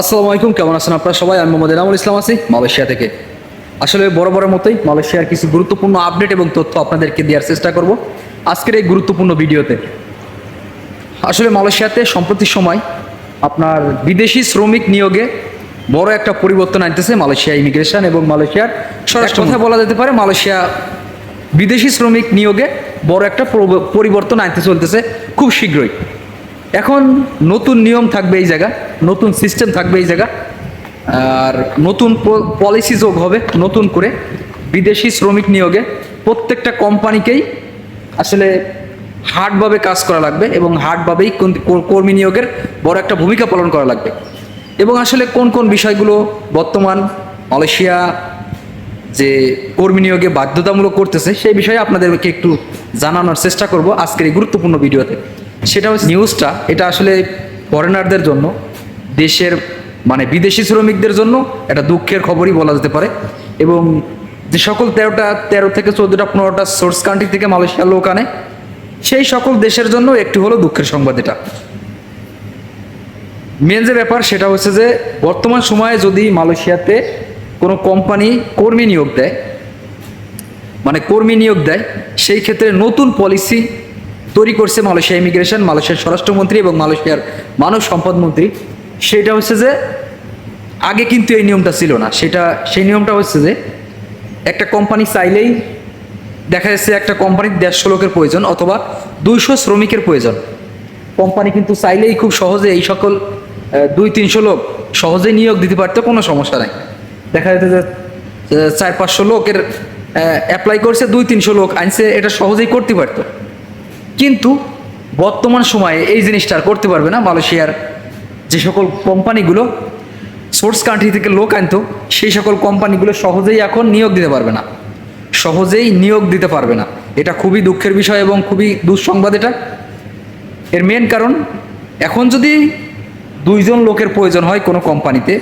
আসসালামু আলাইকুম কেমন আছেন আপনারা সবাই? আমি মোহাম্মদ এনামুল ইসলাম আছি মালয়েশিয়া থেকে। আসলে বড় বড় মতোই মালয়েশিয়ার কিছু গুরুত্বপূর্ণ আপডেট এবং তথ্য আপনাদেরকে দেওয়ার চেষ্টা করব আজকের এই গুরুত্বপূর্ণ ভিডিওতে। আসলে মালয়েশিয়াতে সম্প্রতি সময় আপনার বিদেশি শ্রমিক নিয়োগে বড় একটা পরিবর্তন আনতেছে মালয়েশিয়া ইমিগ্রেশন এবং মালয়েশিয়ার স্বরাষ্ট্র কথা বলা যেতে পারে মালয়েশিয়া বিদেশি শ্রমিক নিয়োগে বড় একটা পরিবর্তন আনতে চলতেছে খুব শীঘ্রই। এখন নতুন নিয়ম থাকবে এই জায়গা নতুন সিস্টেম থাকবে এই জায়গা। আর নতুন পলিসি যোগ হবে নতুন করে বিদেশি শ্রমিক নিয়োগে। প্রত্যেকটা কোম্পানিকেই আসলে হার্ডভাবে কাজ করা লাগবে এবং হার্ডভাবেই কর্মী নিয়োগের বড় একটা ভূমিকা পালন করা লাগবে। এবং আসলে কোন কোন বিষয়গুলো বর্তমান মালয়েশিয়া যে কর্মী নিয়োগে বাধ্যতামূলক করতেছে সেই বিষয়ে আপনাদেরকে একটু জানানোর চেষ্টা করব আজকের এই গুরুত্বপূর্ণ ভিডিওতে। সেটা হচ্ছে নিউজটা এটা আসলে ফরেনারদের জন্য। দেশের মানে বিদেশি শ্রমিকদের জন্য একটা দুঃখের খবরই বলা যেতে পারে। এবং যে সকল তেরোটা, তেরো থেকে চোদ্দোটা, পনেরোটা সোর্স কান্ট্রি থেকে মালয়েশিয়ার লোক আনে, সেই সকল দেশের জন্য একটু হলো দুঃখের সংবাদ এটা। মেন যে ব্যাপার সেটা হচ্ছে যে, বর্তমান সময়ে যদি মালয়েশিয়াতে কোনো কোম্পানি কর্মী নিয়োগ দেয় মানে কর্মী নিয়োগ দেয়, সেই ক্ষেত্রে নতুন পলিসি তৈরি করছে মালয়েশিয়া ইমিগ্রেশন মালয়েশিয়ার স্বরাষ্ট্রমন্ত্রী এবং মালয়েশিয়ার মানব সম্পদ মন্ত্রী। সেটা হচ্ছে যে আগে কিন্তু এই নিয়মটা ছিল না। সেটা, সেই নিয়মটা হচ্ছে যে একটা কোম্পানি চাইলেই দেখা যাচ্ছে একটা কোম্পানির দেড়শো লোকের প্রয়োজন অথবা দুইশো শ্রমিকের প্রয়োজন। কোম্পানি কিন্তু চাইলেই খুব সহজে এই সকল দুই তিনশো লোক সহজে নিয়োগ দিতে পারতো, কোনো সমস্যা নাই। দেখা যেত যে চার পাঁচশো লোকের অ্যাপ্লাই করছে, দুই তিনশো লোক আনছে, এটা সহজেই করতে পারতো। কিন্তু বর্তমান সময়ে এই জিনিসটা আর করতে পারবে না, মালয়েশিয়ার যে সকল কোম্পানিগুলো সোর্স কান্ট্রি থেকে লোক আনতো, সেই সকল কোম্পানিগুলো সহজেই এখন নিয়োগ দিতে পারবে না। সহজেই নিয়োগ দিতে পারবে না। এটা খুবই দুঃখের বিষয় এবং খুবই দুঃসংবাদ এটা। এর মেন কারণ, এখন যদি দুইজন লোকের প্রয়োজন হয় কোনো কোম্পানিতে,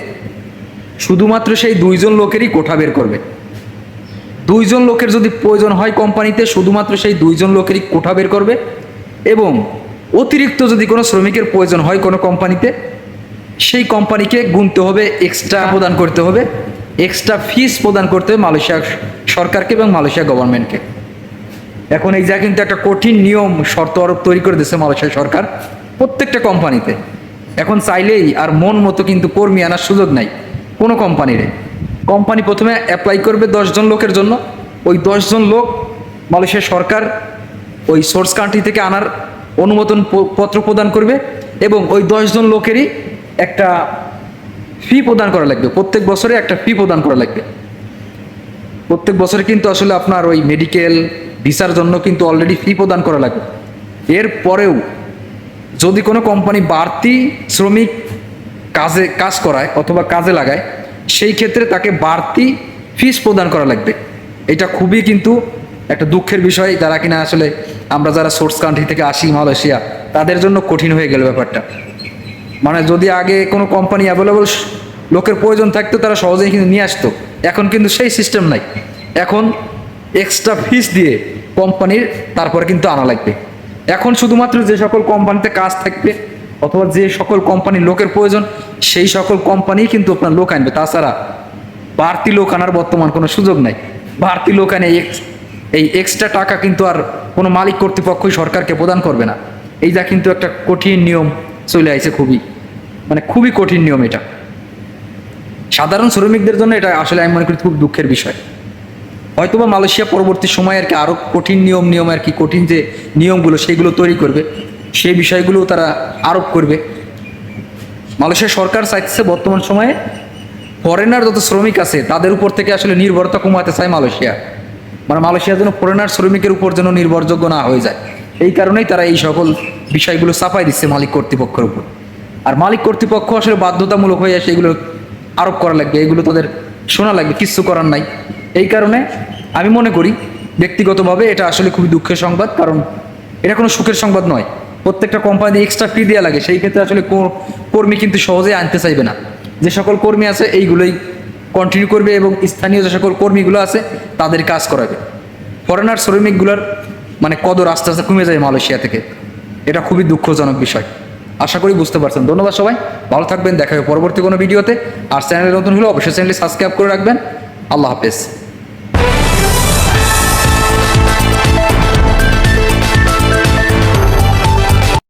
শুধুমাত্র সেই দুইজন লোকেরই কোঠা বের করবে। দুইজন লোকের যদি প্রয়োজন হয় কোম্পানিতে, শুধুমাত্র সেই দুইজন লোকেরই কোঠা বের করবে এবং অতিরিক্ত যদি কোনো শ্রমিকের প্রয়োজন হয় কোনো কোম্পানিতে সেই কোম্পানিকে গুনতে হবে এক্সট্রা প্রদান করতে হবে এক্সট্রা ফিস প্রদান করতে হবে মালয়েশিয়া সরকারকে এবং মালয়েশিয়া গভর্নমেন্টকে এখন এই যা কিন্তু একটা কঠিন নিয়ম, শর্ত আরোপ তৈরি করে দিচ্ছে মালয়েশিয়া সরকার প্রত্যেকটা কোম্পানিতে এখন চাইলেই আর মন মতো কিন্তু কর্মী আনার সুযোগ নাই কোনো কোম্পানিরে কোম্পানি প্রথমে অ্যাপ্লাই করবে দশজন লোকের জন্য। ওই দশজন লোক মালয়েশিয়া সরকার ওই সোর্স কান্ট্রি থেকে আনার অনুমোদন পত্র প্রদান করবে এবং ওই দশজন লোকেরই একটা ফি প্রদান করা লাগবে। প্রত্যেক বছরে একটা ফি প্রদান করা লাগবে। প্রত্যেক বছরে কিন্তু আসলে আপনার ওই মেডিকেল ভিসার জন্য কিন্তু অলরেডি ফি প্রদান করা লাগবে। এর পরেও যদি কোনো কোম্পানি বাড়তি শ্রমিক কাজে, কাজ করায় অথবা কাজে লাগায়, সেই ক্ষেত্রে তাকে বাড়তি ফিস প্রদান করা লাগবে। এটা খুবই কিন্তু একটা দুঃখের বিষয়। যারা কিনা আসলে আমরা যারা সোর্স কান্ট্রি থেকে আসি, মালয়েশিয়া, তাদের জন্য কঠিন হয়ে গেল ব্যাপারটা। মানে যদি আগে কোনো কোম্পানি অ্যাভেলেবল লোকের প্রয়োজন থাকতো, তারা সহজেই কিন্তু নিয়ে আসতো। এখন কিন্তু সেই সিস্টেম নাই। এখন এক্সট্রা ফিস দিয়ে কোম্পানির তারপরে কিন্তু আনা লাগবে। এখন শুধুমাত্র যে সকল কোম্পানিতে কাজ থাকবে, অথবা যে সকল কোম্পানির লোকের প্রয়োজন, সেই সকল কোম্পানি কিন্তু আপনার লোক আনবে। তাছাড়া বাড়তি লোক আনার বর্তমান কোনো সুযোগ নাই। বাড়তি লোক আনে এই এক্সট্রা টাকা কিন্তু আর কোনো মালিক কর্তৃপক্ষই সরকারকে প্রদান করবে না। এই যা কিন্তু একটা কঠিন নিয়ম চলে আসছে খুবই। মানে খুবই কঠিন নিয়ম এটা। সাধারণ শ্রমিকদের জন্য এটা আসলে আমি মনে করি খুব দুঃখের বিষয়। হয়তোবা মালয়েশিয়া পরবর্তী সময়ে আর কি আরও কঠিন নিয়ম নিয়ম আর কি কঠিন যে নিয়মগুলো সেইগুলো তৈরি করবে, সেই বিষয়গুলো তারা আরোপ করবে। মালয়েশিয়া সরকার চাইছে বর্তমান সময়ে ফরেনার যত শ্রমিক আছে, তাদের উপর থেকে আসলে নির্ভরতা কমাতে চায় মালয়েশিয়া। মানে মালয়েশিয়া যেন ফরেনার শ্রমিকের উপর যেন নির্ভরযোগ্য না হয়ে যায়। এই কারণেই তারা এই সকল বিষয়গুলো চাপাই দিচ্ছে মালিক কর্তৃপক্ষের উপর। আর মালিক কর্তৃপক্ষ আসলে বাধ্যতামূলক হয়ে আসে এগুলো আরোপ করা লাগবে, এগুলো তাদের শোনা লাগবে, কিচ্ছু করার নাই। এই কারণে আমি মনে করি ব্যক্তিগতভাবে এটা আসলে খুবই দুঃখের সংবাদ, কারণ এটা কোনো সুখের সংবাদ নয়। প্রত্যেকটা কোম্পানি এক্সট্রা ফি দেওয়া লাগে, সেই ক্ষেত্রে আসলে কর্মী কিন্তু সহজেই আনতে চাইবে না। যে সকল কর্মী আছে, এইগুলোই কন্টিনিউ করবে এবং স্থানীয় যে সকল কর্মীগুলো আছে, তাদের কাজ করাবে। ফরেনার শ্রমিকগুলোর মানে কদর আস্তে আস্তে কমে যায় মালয়েশিয়া থেকে। এটা খুবই দুঃখজনক বিষয়। আশা করি বুঝতে পারছেন। ধন্যবাদ সবাই। ভালো থাকবেন, দেখা হবে পরবর্তী কোনো ভিডিওতে। আর চ্যানেলে নতুন হলে অবশ্যই চ্যানেলটি সাবস্ক্রাইব করে রাখবেন। আল্লাহ হাফেজ।